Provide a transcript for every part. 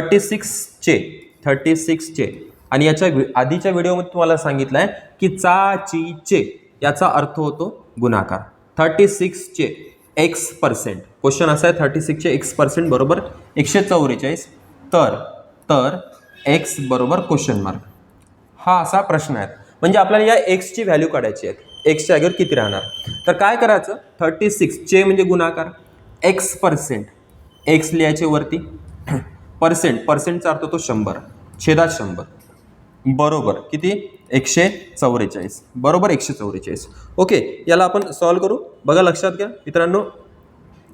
Thirty सिक्सचे thirty सिक्सचे. आणि याच्या आधीच्या व्हिडिओमध्ये तुम्हाला सांगितलं आहे की चा ची चे याचा अर्थ होतो गुणाकार. थर्टी सिक्सचे एक्स पर्सेंट. क्वेश्चन असा आहे थर्टी सिक्सचे एक्स पर्सेंट बरोबर एकशे चौवेचाळीस. तर तर एक्स बरोबर क्वेश्चन मार्क. हा असा प्रश्न आहे. म्हणजे आपल्याला या एक्सची व्हॅल्यू काढायची आहे एक्सच्या जागेवर किती राहणार? तर काय करायचं? थर्टी सिक्सचे म्हणजे गुणाकार. X percent. एक्स लिहायचे वरती. पर्सेंट पर्सेंटचा अर्थ तो शंभर छेदात शंभर. बरोबर. किती? एकशे चौवेचाळीस. बरोबर एकशे चौवेचाळीस. ओके याला आपण सॉल्व करू. बघा लक्षात घ्या. मित्रांनो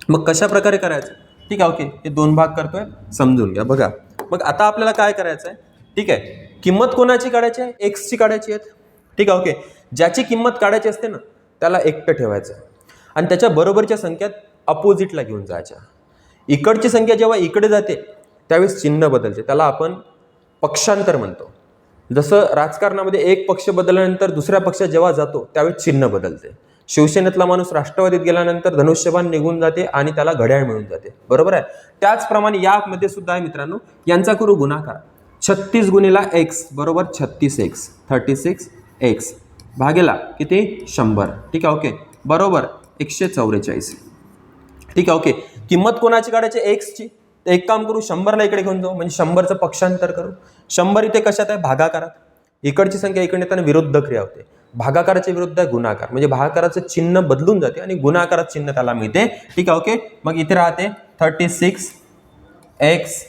मग कशा प्रकारे करायचं? ठीक आहे ओके. हे दोन भाग करतोय. समजून घ्या. बघा. मग आता आपल्याला काय करायचं आहे ठीक आहे. किंमत कोणाची काढायची आहे? एक्सची काढायची आहे ठीक आहे ओके. ज्याची किंमत काढायची असते ना त्याला एकटं ठेवायचं. आणि त्याच्या बरोबरच्या संख्यात अपोजिटला घेऊन जायच्या. इकडची संख्या जेव्हा इकडे जाते त्यावेळेस चिन्ह बदलते. त्याला आपण पक्षांतर म्हणतो. जसं राजकारणामध्ये एक पक्ष बदलल्यानंतर दुसऱ्या पक्षात जेव्हा जातो त्यावेळेस चिन्ह बदलते. शिवसेनेतला माणूस राष्ट्रवादीत गेल्यानंतर धनुष्यबाण निघून जाते आणि त्याला घड्याळ मिळून जाते. बरोबर आहे? त्याचप्रमाणे यामध्ये सुद्धा आहे मित्रांनो यांचा करू गुणाकार. छत्तीस गुणिला एक्स बरोबर छत्तीस एक्स थर्टी सिक्स एक्स भागेला किती? शंभर. ठीक आहे ओके बरोबर एकशे चौवेचाळीस. ठीक आहे ओके किंमत कोणाची काढायची? एक्सची तर एक काम करू शंभरला इकडे घेऊन जाऊ. म्हणजे शंभरचं पक्षांतर करू. शंभर इथे कशात आहे? भागाकारात. इकडची संख्या इकडे येताना विरुद्ध क्रिया होते. भागाकाराच्या विरुद्ध आहे गुणाकार. म्हणजे भागाकाराचं चिन्ह बदलून जाते आणि गुणाकारात चिन्ह त्याला मिळते. ठीक आहे ओके? मग इथे राहते थर्टी सिक्स एक्स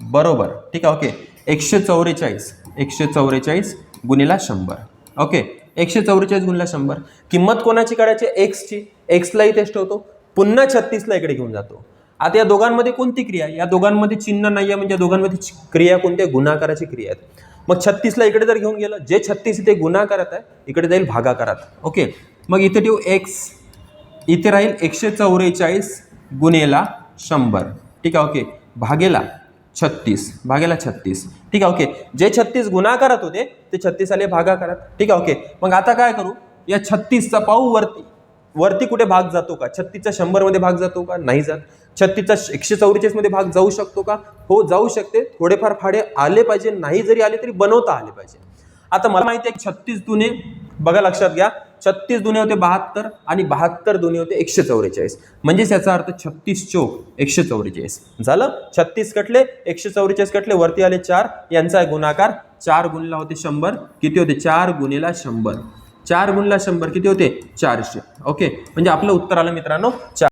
बरोबर. ठीक आहे ओके? एकशे चौवेचाळीस. एकशे चौवेचाळीस गुणिला शंभर. ओके? एकशे चौवेचाळीस गुणिला शंभर. किंमत कोणाची काढायची? एक्सची एक्सला इथेच ठेवतो पुन्हा छत्तीसला इकडे घेऊन जातो. आता या दोघांमध्ये कोणती क्रिया? या दोघांमध्ये चिन्ह नाही आहे म्हणजे या दोघांमध्ये क्रिया कोणत्या? गुणाकाराची क्रिया आहेत. मग छत्तीसला इकडे जर घेऊन गेलं जे छत्तीस इथे गुणाकारात आहे इकडे जाईल भागाकारात. ओके. मग इथे ठेवू एक्स इथे राहील एकशे चौवेचाळीस गुणेला शंभर. ठीक आहे ओके. भागेला छत्तीस. भागेला छत्तीस. ठीक आहे ओके. जे छत्तीस गुणाकारात होते ते छत्तीस आले भागाकारात. ठीक आहे ओके. मग आता काय करू? या छत्तीसचा पाऊ वरती. वरती कुठे भाग जातो का? छत्तीसचा शंभरमध्ये भाग जातो का? नाही जात. छत्तीसचा एकशे चौवेचाळीसमध्ये भाग जाऊ शकतो का? हो जाऊ शकते. थोडेफार फाडे आले पाहिजे. नाही जरी आले तरी बनवता आले पाहिजे. आता मला माहिती आहे छत्तीस दुने बघा लक्षात घ्या. छत्तीस दुने होते बहात्तर आणि बहात्तर दुने होते एकशे चौवेचाळीस. म्हणजेच याचा अर्थ छत्तीस चौक एकशे चौवेचाळीस. झालं? छत्तीस कटले एकशे चौवेचाळीस कटले वरती आले चार. यांचा गुणाकार चार गुणला होते शंभर किती होते? चार गुणेला शंभर. चार गुणला शंभर किती होते? चारशे. ओके? म्हणजे आपलं उत्तर आलं मित्रांनो चार